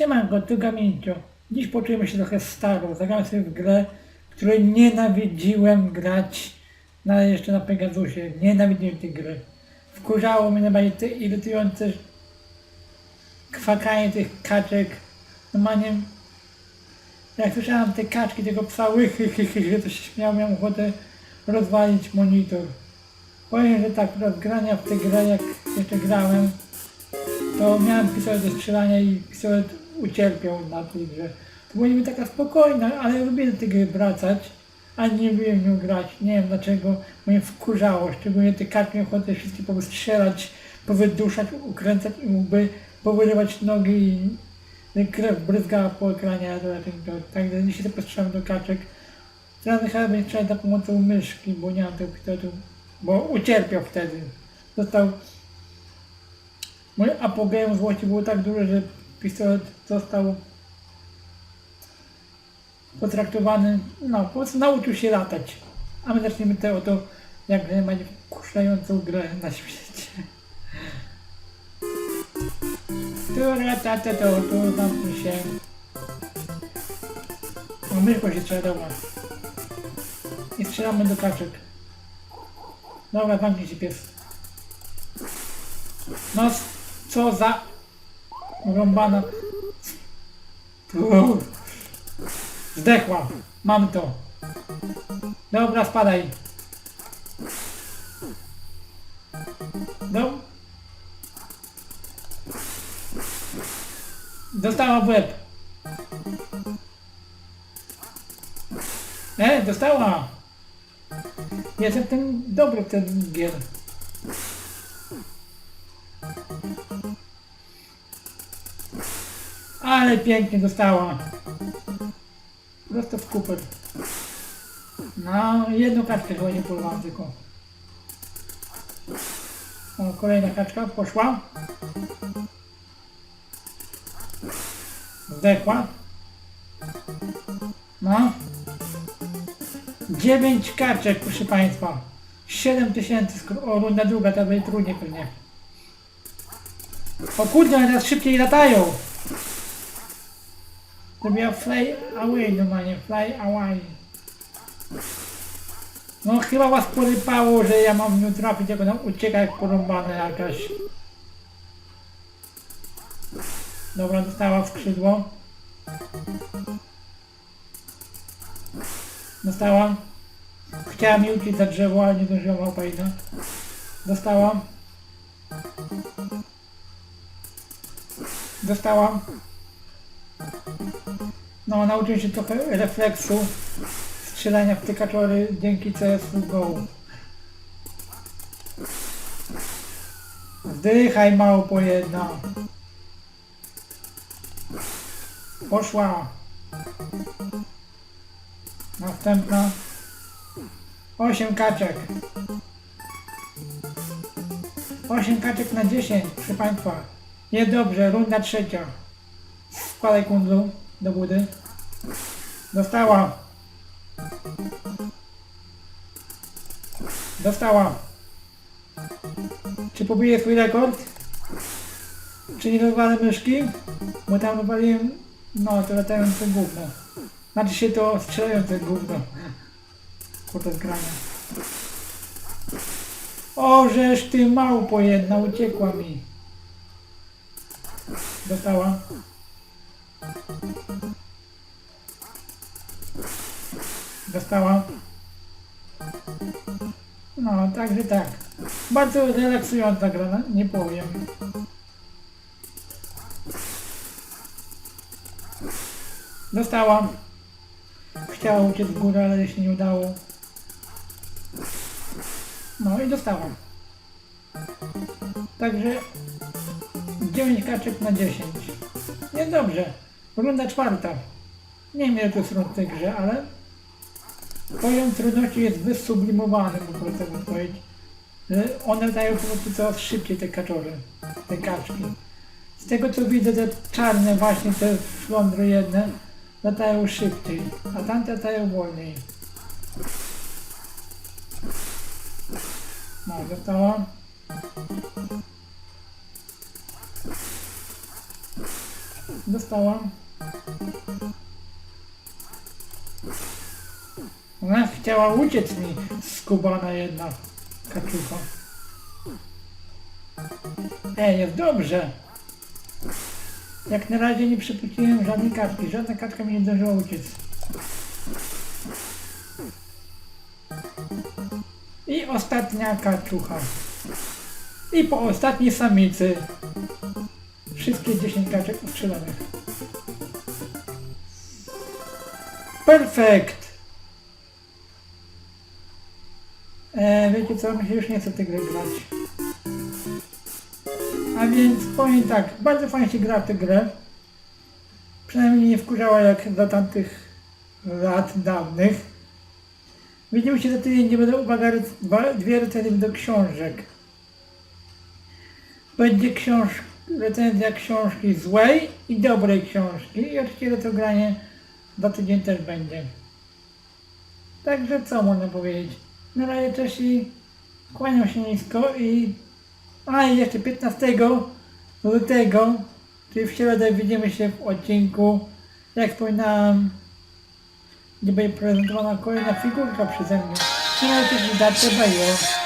Siemanko, tu Gamincio. Dziś poczujemy się trochę staro. Zagrałem sobie w grę, której nienawidziłem grać na, jeszcze na Pegasusie. Nienawidziłem tej gry. Wkurzało mnie najbardziej te irytujące kwakanie tych kaczek. Normalnie jak słyszałem te kaczki tego psa łychy, chy, chy, chy, to się śmiał, miałem ochotę rozwalić monitor. Powiem, że tak, od grania w tę grę, jak jeszcze grałem, to miałem pistolet do strzelania i pistolet ucierpiał na tej grze. To była niby taka spokojna, ale ja lubię do tej gry wracać, a nie lubiłem w nią grać. Nie wiem dlaczego, mnie wkurzało, szczególnie te karty ochotę wszystkie powystrzelać, powyduszać, ukręcać i mógłby powyrywać nogi i krew bryzgała po ekranie, ale raczej to, tak, dzisiaj to postrzelam do kaczek. Teraz chyba będzie trzeba za pomocą myszki, bo nie mam tego pistoletu, bo ucierpiał wtedy. Został Moje apogeum złości było tak duże, że pistolet został potraktowany, no po prostu nauczył się latać. A my zaczniemy te oto, jak najbardziej wkurzającą grę na świecie. Tu, ta, to, tu, zamknij się. No myszko się strzela, dobra. I strzelamy do kaczek. Dobra, zamknij się pies. No, co za rąbana. Zdechła. Mam to. Dobra, spadaj. No. Dostała w łeb. E, dostała. Jestem ten dobry w ten gier. Ale pięknie dostała. Prosto w kuper. No, jedną kaczkę chyba nie porwałam tylko. O, kolejna kaczka poszła. Zdechła. No. Dziewięć kaczek, proszę Państwa. 7 tysięcy, o runda druga, to będzie trudniej pewnie. O kurde, one teraz szybciej latają. Zrobiła fly away normalnie, fly away. No chyba was porypało, że ja mam w nią trafić, jak ona ucieka jak porąbana jakaś. Dobra, dostała skrzydło. Dostałam. Chciała mi uciec za drzewo, ale nie zdążyła małpa jedna. Dostałam. Dostałam. No, nauczyłem się trochę refleksu strzelania w te kaczory dzięki CS-GO. Zdychaj małpo jedna. Poszła. Następna. Osiem kaczek. Osiem kaczek na 10, proszę Państwa. Jest dobrze, runda trzecia. Składaj kundlu do budy. Dostała. Dostała. Czy pobiję swój rekord? Czy nie rozwalę myszki? Bo tam rozwaliłem... No, to latające gówno. Znaczy się to strzelające gówno. Kurde zgrania. O, żeż ty małpo jedna uciekła mi. Dostała. Dostała. No, także tak. Bardzo relaksująca gra, no, nie powiem. Dostałam. Chciała uciec w górę, ale się nie udało. No i dostałam. Także 9 kaczek na 10. Jest dobrze. Runda czwarta. Nie wiem ile to jest w tej grze, ale poziom trudności jest wysublimowany, prostu tak powiedzieć. Że One dają po prostu coraz szybciej te kaczory, te kaczki. Z tego co widzę, te czarne właśnie, te flądry jedne, latają szybciej, a tamte latają wolniej. No, została. Dostałam. Ona chciała uciec mi skubana jedna kaczucha. Ej, jest dobrze. Jak na razie nie przypuściłem żadnej kaczki. Żadna kaczka mi nie zdążyła uciec. I ostatnia kaczucha. I po ostatniej samicy. Wszystkie 10 kaczek ustrzelonych. Perfekt! E, wiecie co, mi się już nie chce tej gry grać. A więc powiem tak, bardzo fajnie się gra w tę grę. Przynajmniej nie wkurzała jak za tamtych lat dawnych. Widzimy się za tydzień, gdzie będą uwaga, dwie recenzje do książek. Będzie książ recenzja książki złej i dobrej książki i oczywiście retrogranie za tydzień też będzie. Także co można powiedzieć? Na razie cześć i kłaniam się nisko i a i jeszcze 15 lutego, czyli w środę widzimy się w odcinku, jak wspominałem, gdzie będzie prezentowana kolejna figurka przeze mnie. Na razie też wydacie, bajo.